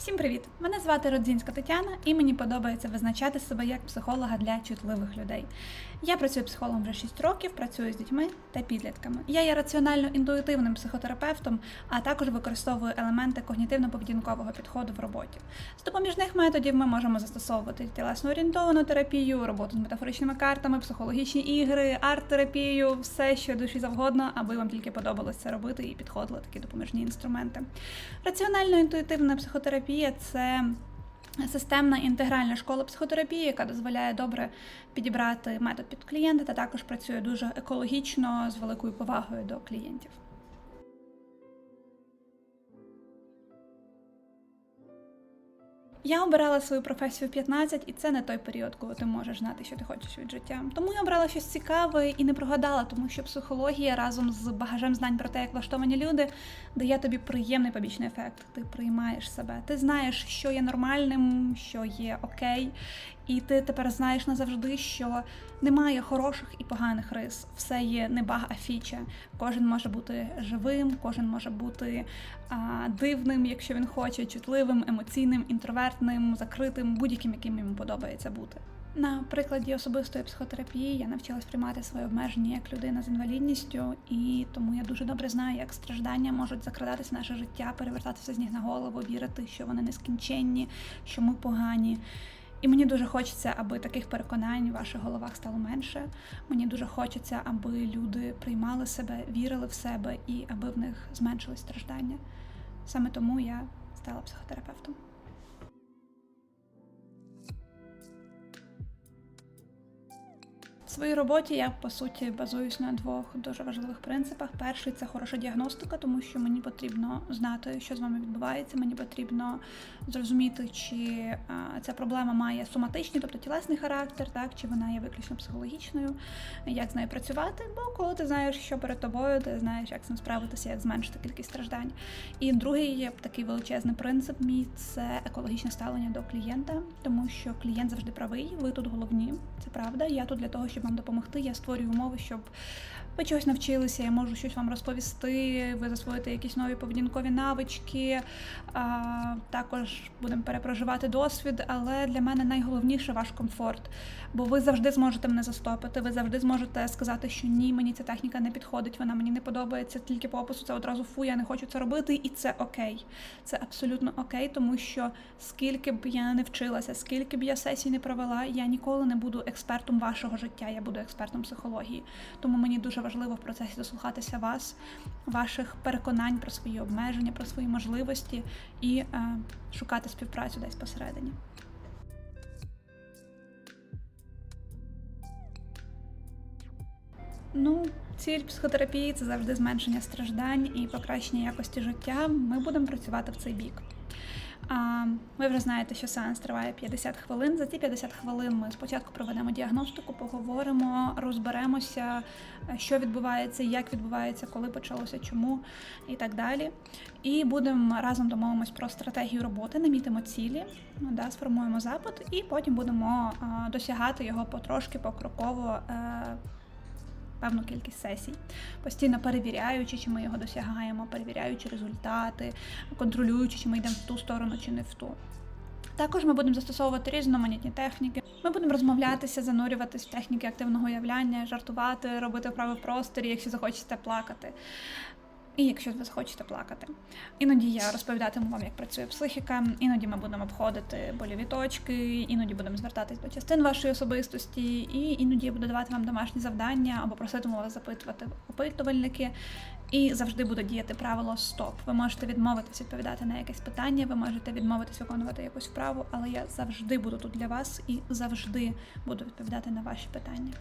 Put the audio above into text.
Всім привіт! Мене звати Родзінська Тетяна, і мені подобається визначати себе як психолога для чутливих людей. Я працюю психологом вже 6 років, працюю з дітьми та підлітками. Я є раціонально-інтуїтивним психотерапевтом, а також використовую елементи когнітивно-поведінкового підходу в роботі. З допоміжних методів ми можемо застосовувати тілесно орієнтовану терапію, роботу з метафоричними картами, психологічні ігри, арт-терапію, все, що душі завгодно, аби вам тільки подобалося робити і підходили такі допоміжні інструменти. Раціонально-інтуїтивна психотерапія це системна інтегральна школа психотерапії, яка дозволяє добре підібрати метод під клієнта та також працює дуже екологічно з великою повагою до клієнтів. Я обирала свою професію в 15, і це не той період, коли ти можеш знати, що ти хочеш від життя. Тому я обрала щось цікаве і не прогадала, тому що психологія разом з багажем знань про те, як влаштовані люди, дає тобі приємний побічний ефект. Ти приймаєш себе. Ти знаєш, що є нормальним, що є окей, і ти тепер знаєш назавжди, що немає хороших і поганих рис. Все є не баг, а фіча. Кожен може бути живим, кожен може бути а, дивним, якщо він хоче, чутливим, емоційним, інтровертним, закритим, будь-яким, яким йому подобається бути. На прикладі особистої психотерапії я навчилась приймати свої обмеження як людина з інвалідністю, і тому я дуже добре знаю, як страждання можуть закрадатися в наше життя, перевертатися з ніг на голову, вірити, що вони нескінченні, що ми погані. І мені дуже хочеться, аби таких переконань в ваших головах стало менше. Мені дуже хочеться, аби люди приймали себе, вірили в себе і аби в них зменшились страждання. Саме тому я стала психотерапевтом. Своїй роботі я по суті базуюсь на двох дуже важливих принципах. Перший це хороша діагностика, тому що мені потрібно знати, що з вами відбувається. Мені потрібно зрозуміти, чи ця проблема має соматичний, тобто тілесний характер, так чи вона є виключно психологічною, як з нею працювати. Бо коли ти знаєш, що перед тобою, ти знаєш, як з цим справитися, як зменшити кількість страждань. І другий є такий величезний принцип мій це екологічне ставлення до клієнта, тому що клієнт завжди правий. Ви тут головні, це правда. Я тут для того, щоб вам допомогти. Я створюю умови, щоб ви чогось навчилися, я можу щось вам розповісти, ви засвоїте якісь нові поведінкові навички. А, Також будемо перепроживати досвід, але для мене найголовніше ваш комфорт. Бо ви завжди зможете мене застопити, ви завжди зможете сказати, що ні, мені ця техніка не підходить, вона мені не подобається, тільки по опису це одразу фу, я не хочу це робити, і це окей. Це абсолютно окей, тому що скільки б я не вчилася, скільки б я сесій не провела, я ніколи не буду експертом вашого життя, я буду експертом психології. Тому мені дуже важливо в процесі дослухатися вас, ваших переконань про свої обмеження, про свої можливості і е, шукати співпрацю десь посередині. Ну, ціль психотерапії це завжди зменшення страждань і покращення якості життя. Ми будемо працювати в цей бік. Ви вже знаєте, що сеанс триває 50 хвилин. За ці 50 хвилин ми спочатку проведемо діагностику, поговоримо, розберемося, що відбувається, як відбувається, коли почалося, чому і так далі. І будемо разом домовимось про стратегію роботи, намітимо цілі, ну, да, сформуємо запит, і потім будемо досягати його потрошки, покроково. Певну кількість сесій, постійно перевіряючи, чи ми його досягаємо, перевіряючи результати, контролюючи, чи ми йдемо в ту сторону, чи не в ту. Також ми будемо застосовувати різноманітні техніки. Ми будемо розмовлятися, занурюватись в техніки активного уявляння, жартувати, робити вправи в просторі, якщо захочете плакати. І якщо ви захочете плакати. Іноді я розповідатиму вам, як працює психіка, іноді ми будемо обходити больові точки, іноді будемо звертатись до частин вашої особистості, і іноді я буду давати вам домашні завдання або проситиму вас запитувати опитувальники. І завжди буде діяти правило СТОП. Ви можете відмовитись відповідати на якесь питання, ви можете відмовитись виконувати якусь вправу, але я завжди буду тут для вас і завжди буду відповідати на ваші питання.